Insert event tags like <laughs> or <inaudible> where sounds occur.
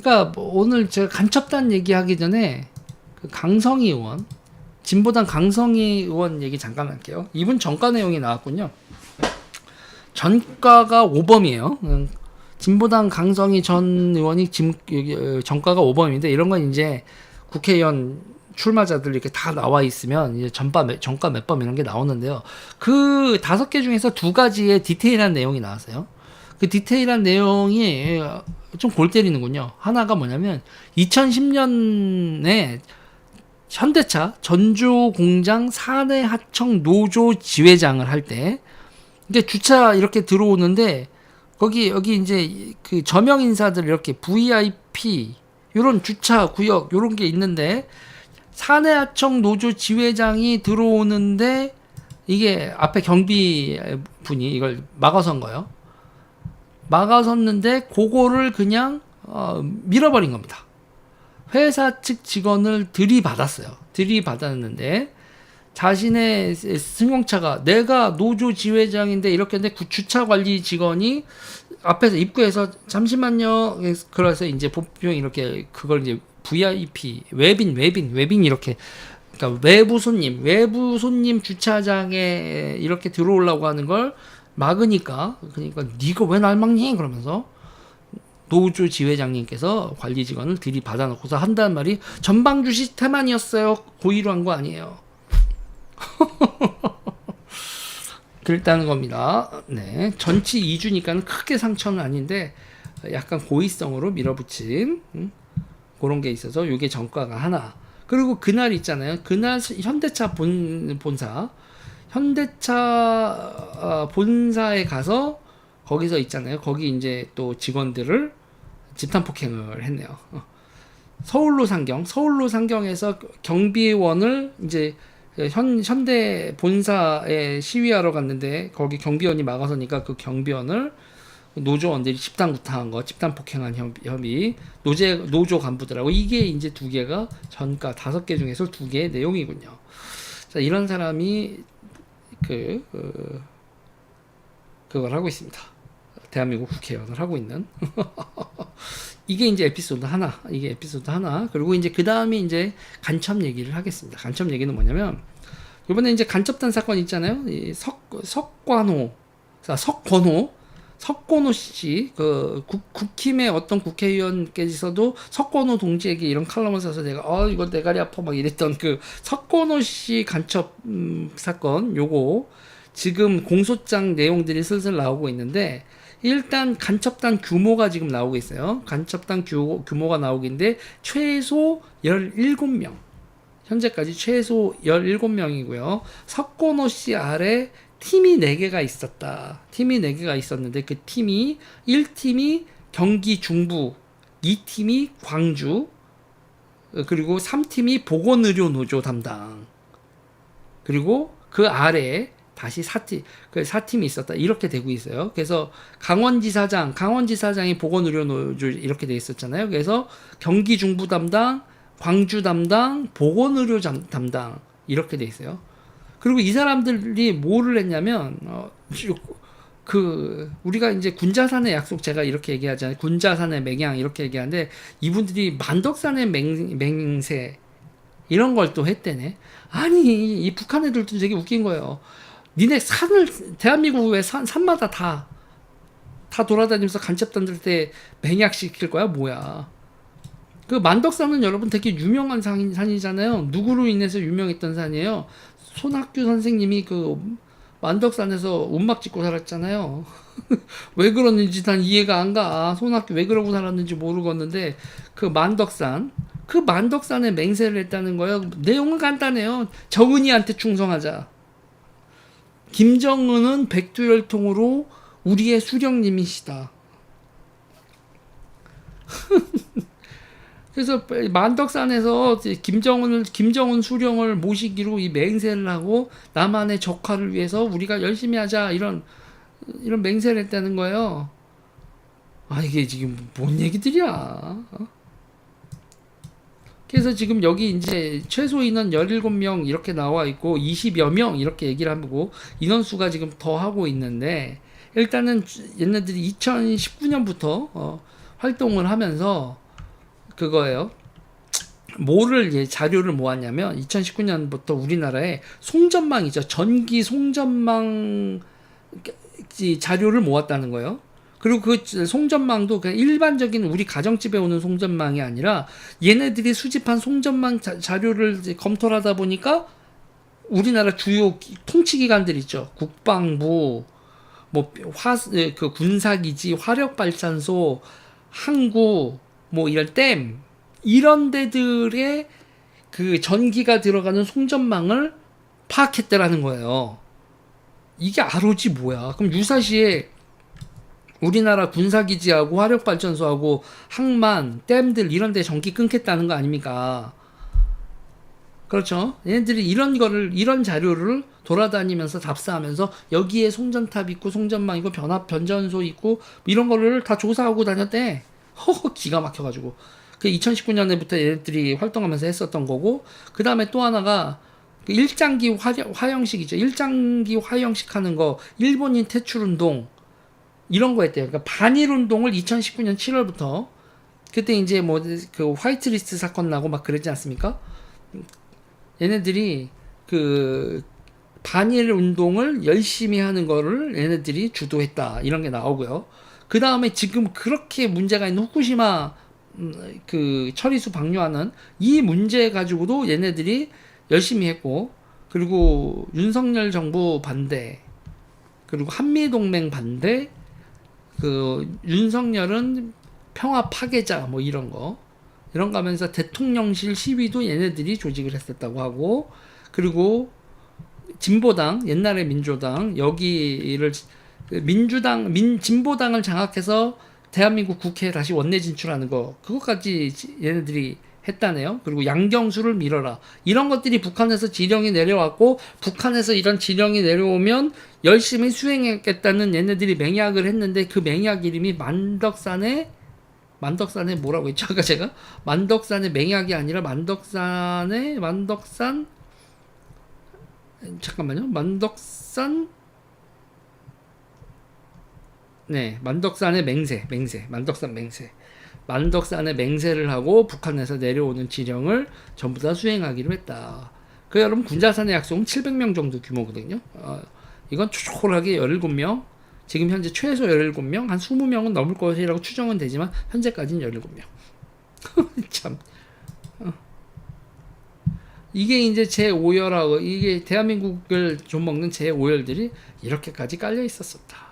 그러니까 뭐 오늘 제가 간첩단 얘기하기 전에 그 강성희 의원 진보당 강성희 의원 얘기 잠깐 할게요. 이분 정가 내용이 나왔군요. 전가가 오범이에요. 음, 진보당 강성희 전 의원이 진, 여기, 어, 오범인데 이런 건 이제 국회의원 출마자들 이렇게 다 나와 있으면 이제 몇- 정가 몇번 이런 게 나오는데요. 그 다섯 개 중에서 두 가지의 디테일한 내용이 나왔어요. 그 디테일한 내용이 좀 골 때리는군요. 하나가 뭐냐면 2010년에 현대차 전주 공장 사내 하청 노조 지회장을 할 때 이게 주차 이렇게 들어오는데 거기 여기 이제 그 저명 인사들 이렇게 VIP 요런 주차 구역 요런 게 있는데 사내 하청 노조 지회장이 들어오는데 이게 앞에 경비 분이 이걸 막아선 거예요. 막아섰는데 그거를 그냥 어, 밀어버린 겁니다. 회사 측 직원을 들이받았어요. 들이받았는데 자신의 승용차가 내가 노조 지회장인데 이렇게 그 주차 관리 직원이 앞에서 입구에서 잠시만요. 그래서 이제 보통 이렇게 그걸 이제 VIP 외빈 외빈 외빈 이렇게 그러니까 외부 손님 외부 손님 주차장에 이렇게 들어오려고 하는 걸 막으니까. 그러니까 네가 왜 날 막니? 그러면서 노조 지회장님께서 관리 직원을 들이받아 놓고서 한다는 말이 전방주 시스템만이었어요? 고의로 한 거 아니에요. <laughs> 그랬다는 겁니다. 네. 전치 2주니까는 크게 상처는 아닌데 약간 고의성으로 밀어붙인 음, 그런 게 있어서 이게 정가가 하나. 그리고 그날 있잖아요. 그날 현대차 본, 본사 현대차 어, 본사에 가서 거기서 있잖아요. 거기 이제 또 직원들을 집단 폭행을 했네요. 어. 서울로 상경, 서울로 상경에서 경비원을 이제 현 현대 본사에 시위하러 갔는데 거기 경비원이 막아서니까 그 경비원을 노조원들이 집단 구타한 거, 집단 폭행한 혐- 혐의, 노제 노조 간부들하고 이게 이제 두 개가 전가 다섯 개 중에서 두 개의 내용이군요. 자 이런 사람이 그 어, 그걸 하고 있습니다. 대한민국 국회의원을 하고 있는 <laughs> 이게 이제 에피소드 하나, 이게 에피소드 하나. 그리고 이제 그 다음에 이제 간첩 얘기를 하겠습니다. 간첩 얘기는 뭐냐면 이번에 이제 간첩단 사건 있잖아요. 이 석 석관호, 자, 석권호, 석권호 씨, 그 국, 국힘의 어떤 국회의원께서도 석권호 동지에게 이런 칼럼을 써서 내가 어 이거 대가리 아파 막 이랬던 그 석권호 씨 간첩 음, 사건 요거 지금 공소장 내용들이 슬슬 나오고 있는데 일단 간첩단 규모가 지금 나오고 있어요. 간첩단 규, 규모가 나오고 있는데 최소 17명. 현재까지 최소 17명이고요. 석권호 씨 아래 팀이 4개가 있었다. 팀이 4개가 있었는데 그 팀이 1팀이 경기 중부, 2팀이 광주, 어, 그리고 3팀이 보건의료 노조 담당. 그리고 그 아래에 다시 사팀, 그 사팀이 있었다. 이렇게 되고 있어요. 그래서 강원지사장, 강원지사장이 보건의료노조 이렇게 돼 있었잖아요. 그래서 경기 중부 담당, 광주 담당, 보건의료 잠- 담당 이렇게 돼 있어요. 그리고 이 사람들이 뭐를 했냐면 어, 그 우리가 이제 군자산의 약속 제가 이렇게 얘기하잖아요. 군자산의 맹양 이렇게 얘기하는데 이분들이 만덕산의 맹, 맹세 이런 걸 또 했대네. 아니 이 북한 애들도 되게 웃긴 거예요. 니네 산을 대한민국 왜 산, 산마다 다 다 돌아다니면서 간첩단들 때 맹약 시킬 거야 뭐야? 그 만덕산은 여러분 되게 유명한 산, 산이잖아요. 누구로 인해서 유명했던 산이에요. 손학규 선생님이 그 만덕산에서 움막 짓고 살았잖아요. <laughs> 왜 그러는지 난 이해가 안 가. 손학규 왜 그러고 살았는지 모르겠는데 그 만덕산 그 만덕산에 맹세를 했다는 거예요. 내용은 간단해요. 정은이한테 충성하자. 김정은은 백두혈통으로 우리의 수령님이시다. <laughs> 그래서 만덕산에서 김정은을 김정은 수령을 모시기로 이 맹세를 하고 남한의 적화를 위해서 우리가 열심히 하자 이런 이런 맹세를 했다는 거예요. 아 이게 지금 뭔 얘기들이야? 어? 그래서 지금 여기 이제 최소 인원 17명 이렇게 나와 있고 20여 명 이렇게 얘기를 하고 인원수가 지금 더 하고 있는데 일단은 얘네들이 2019년부터 어, 활동을 하면서 그거예요. 뭐를 자료를 모았냐면 2019년부터 우리나라에 송전망이죠. 전기 송전망 이 자료를 모았다는 거예요. 그리고 그 송전망도 그냥 일반적인 우리 가정집에 오는 송전망이 아니라 얘네들이 수집한 송전망 자, 자료를 이제 검토를 하다 보니까 우리나라 주요 기- 통치기관들 있죠. 국방부, 뭐 화 그 군사기지, 화력발전소, 항구, 뭐 이런 댐 이런 데들의 그 전기가 들어가는 송전망을 파악했다라는 거예요. 이게 아로지 뭐야? 그럼 유사시에 우리나라 군사기지하고 화력발전소하고 항만, 댐들 이런 데 전기 끊겠다는 거 아닙니까? 그렇죠. 얘네들이 이런 거를 이런 자료를 돌아다니면서 답사하면서 여기에 송전탑 있고 송전망 있고 변압 변전소 있고 이런 거를 다 조사하고 다녔대. 허허 기가 막혀가지고 그 2019년에부터 얘네들이 활동하면서 했었던 거고 그 다음에 또 하나가 그 일장기 화형, 화형식이죠. 일장기 화형식 하는 거 일본인 퇴출 운동 이런 거 했대요. 그러니까 반일 운동을 2019년 7월부터 그때 이제 뭐 그 화이트리스트 사건 나고 막 그랬지 않습니까? 얘네들이 그 반일 운동을 열심히 하는 거를 얘네들이 주도했다 이런 게 나오고요. 그 다음에 지금 그렇게 문제가 있는 후쿠시마 음, 그 처리수 방류하는 이 문제 가지고도 얘네들이 열심히 했고 그리고 윤석열 정부 반대 그리고 한미 동맹 반대 그 윤석열은 평화 파괴자 뭐 이런 거 이런 거 하면서 대통령실 시위도 얘네들이 조직을 했었다고 하고 그리고 진보당 옛날에 민주당 여기를 민주당 민 진보당을 장악해서 대한민국 국회에 다시 원내 진출하는 거 그것까지 지- 얘네들이 했다네요. 그리고 양경수를 밀어라 이런 것들이 북한에서 지령이 내려왔고 북한에서 이런 지령이 내려오면 열심히 수행했겠다는 얘네들이 맹약을 했는데 그 맹약 이름이 만덕산의 만덕산의 뭐라고 했죠? 아까 제가 만덕산의 맹약이 아니라 만덕산의 만덕산 잠깐만요. 만덕산 네, 만덕산의 맹세, 맹세, 만덕산 맹세. 만덕산의 맹세를 하고 북한에서 내려오는 지령을 전부 다 수행하기로 했다. 그 여러분 군자산의 약속은 700명 정도 규모거든요. 어, 이건 초콜하게 17명. 지금 현재 최소 17명, 한 20명은 넘을 것이라고 추정은 되지만 현재까지는 17명. <laughs> 참. 어. 이게 이제 제 5열하고 이게 대한민국을 좀 먹는 제 5열들이 이렇게까지 깔려 있었었다.